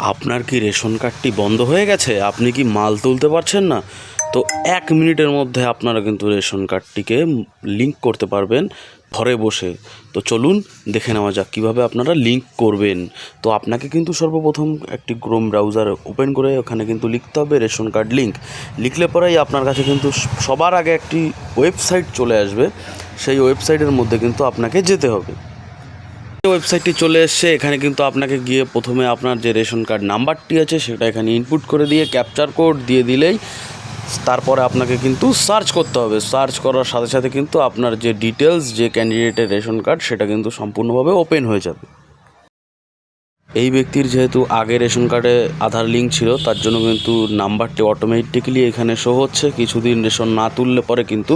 আপনার কি রেশন কার্ডটি বন্ধ হয়ে গেছে? আপনি কি মাল তুলতে পারছেন না? তো এক মিনিটের মধ্যে আপনারা কিন্তু রেশন কার্ডটিকে লিঙ্ক করতে পারবেন ঘরে বসে। তো চলুন, দেখে নেওয়া যাক কীভাবে আপনারা লিঙ্ক করবেন। তো আপনাকে কিন্তু সর্বপ্রথম একটি ক্রোম ব্রাউজার ওপেন করে ওখানে কিন্তু লিখতে হবে রেশন কার্ড লিঙ্ক। লিখলে পরেই আপনার কাছে কিন্তু সবার আগে একটি ওয়েবসাইট চলে আসবে। সেই ওয়েবসাইটের মধ্যে কিন্তু আপনাকে যেতে হবে। ওয়েবসাইটটি চলে এসছে, এখানে কিন্তু আপনাকে গিয়ে প্রথমে আপনার যে রেশন কার্ড নাম্বারটি আছে, সেটা এখানে ইনপুট করে দিয়ে ক্যাপচার কোড দিয়ে দিলেই তারপরে আপনাকে কিন্তু সার্চ করতে হবে। সার্চ করার সাথে সাথে কিন্তু আপনার যে ডিটেলস যে ক্যান্ডিডেটের রেশন কার্ড সেটা কিন্তু সম্পূর্ণভাবে ওপেন হয়ে যাবে। এই ব্যক্তির যেহেতু আগে রেশন কার্ডে আধার লিঙ্ক ছিল, তার জন্য কিন্তু নাম্বারটি অটোমেটিকলি এখানে শো হচ্ছে। কিছুদিন রেশন না তুললে পরে কিন্তু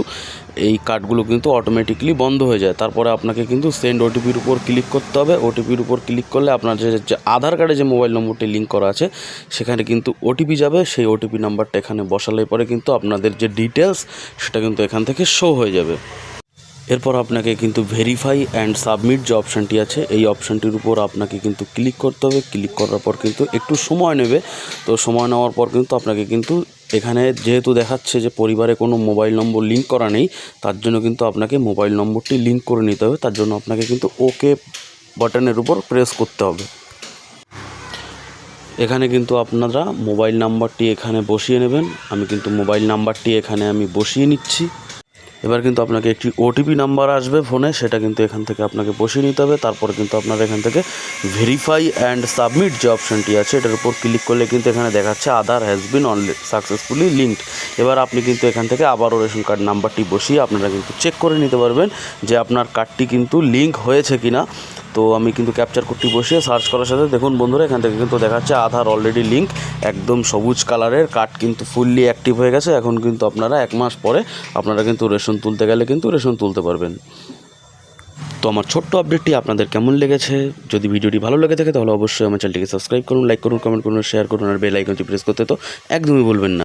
এই কার্ডগুলো কিন্তু অটোমেটিকলি বন্ধ হয়ে যায়। তারপরে আপনাকে কিন্তু সেন্ড ওটিপির উপর ক্লিক করতে হবে। ওটিপির উপর ক্লিক করলে আপনার যে আধার কার্ডে যে মোবাইল নম্বরটি লিঙ্ক করা আছে, সেখানে কিন্তু ওটিপি যাবে। সেই ওটিপি নাম্বারটা এখানে বসালে পরে কিন্তু আপনাদের যে ডিটেলস সেটা কিন্তু এখান থেকে শো হয়ে যাবে। এরপর আপনাকে কিন্তু ভেরিফাই অ্যান্ড সাবমিট যে অপশানটি আছে, এই অপশানটির উপর আপনাকে কিন্তু ক্লিক করতে হবে। ক্লিক করার পর কিন্তু একটু সময় নেবে। তো সময় নেওয়ার পর কিন্তু আপনাকে কিন্তু এখানে যেহেতু দেখাচ্ছে যে পরিবারে কোনো মোবাইল নম্বর লিঙ্ক করা নেই, তার জন্য কিন্তু আপনাকে মোবাইল নম্বরটি লিঙ্ক করে নিতে হবে। তার জন্য আপনাকে কিন্তু ওকে বাটনের উপর প্রেস করতে হবে। এখানে কিন্তু আপনারা মোবাইল নাম্বারটি এখানে বসিয়ে নেবেন। আমি কিন্তু মোবাইল নাম্বারটি এখানে আমি বসিয়ে নিচ্ছি। এবার কিন্তু আপনাকে একটি ওটিপি নাম্বার আসবে ফোনে, সেটা কিন্তু এখান থেকে আপনাকে বসিয়ে নিতে হবে। তারপর কিন্তু আপনার এখান থেকে ভেরিফাই অ্যান্ড সাবমিট যে অপশানটি আছে, এটার উপর ক্লিক করলে কিন্তু এখানে দেখাচ্ছে Aadhaar has been only successfully linked এবার আপনি কিন্তু এখান থেকে আবারও রেশন কার্ড নাম্বারটি বসিয়ে আপনারা কিন্তু চেক করে নিতে পারবেন যে আপনার কার্ডটি কিন্তু লিঙ্ক হয়েছে কি না তো আমি কিন্তু ক্যাপচার কোডটি বসিয়ে সার্চ করার সাথে দেখুন বন্ধুরা, এখান থেকে কিন্তু দেখাচ্ছে আধার অলরেডি লিঙ্ক একদম সবুজ কালারের কার্ড কিন্তু ফুললি অ্যাক্টিভ হয়ে গেছে। এখন কিন্তু আপনারা এক মাস পরে আপনারা কিন্তু রেশন তুলতে গেলে কিন্তু রেশন তুলতে পারবেন। তো আমার ছোট্ট আপডেটটি আপনাদের কেমন লেগেছে? যদি ভিডিওটি ভালো লেগে থাকে তাহলে অবশ্যই আমার চ্যানেলটিকে সাবস্ক্রাইব করুন লাইক করুন কমেন্ট করুন শেয়ার করুন, আর বেল আইকনটি প্রেস করতে তো একদমই বলবেন না।